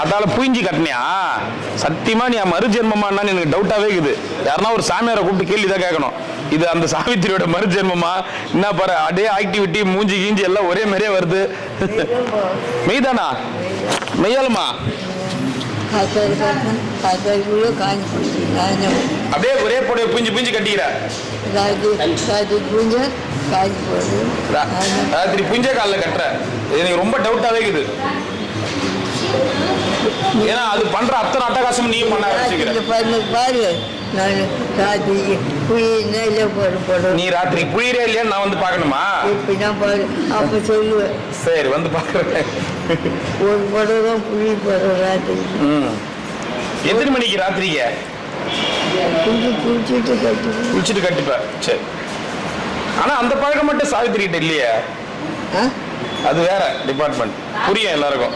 அதால புயிஞ்சி கட்டினியா? சத்தியமா நீ மறுஜென்மமான்னு எனக்கு டவுட்டாவே இருக்குது. யாருன்னா ஒரு சாமியாரை கூப்பிட்டு கேள்வி தான் கேட்கணும். இது அந்த சாவித்திரியோட மறுஜென்மமா? என்ன பாரு அதே ஆக்டிவிட்டி மூஞ்சி கீஞ்சி எல்லாம் ஒரே மாதிரியே வருது. மெய்தானா? மெய்யாலுமா? அப்படியே ஒரே போட புஞ்சு புஞ்சு கட்டிக்கிற. ராத்திரி புஞ்ச காலில் கட்டுற. எனக்கு ரொம்ப டவுட்டாவே இருக்குது. ஏன்னா அது பண்ற அத்தனை அட்டகாசம் நீயும் பண்ண போடுவேன் நீ ராத்திரி புரியுறே இல்லையான்னு நான் வந்து பார்க்கணுமா? இப்போ நான் பாரு அப்போ சொல்லுவேன். சரி வந்து பார்க்குறேன். ஒரு புடவை தான் புளி போடுறேன் ராத்திரி. ம். எத்தனை மணிக்கு ராத்திரிக்கு குளிச்சுட்டு கட்டி குளிச்சுட்டு கட்டிப்ப சரி. ஆனா அந்த பழக்கம் மட்டும் சாவித்திரி கிட்ட இல்லையே? ஆ? அது வேற டிபார்ட்மெண்ட் புரியும் எல்லாருக்கும்.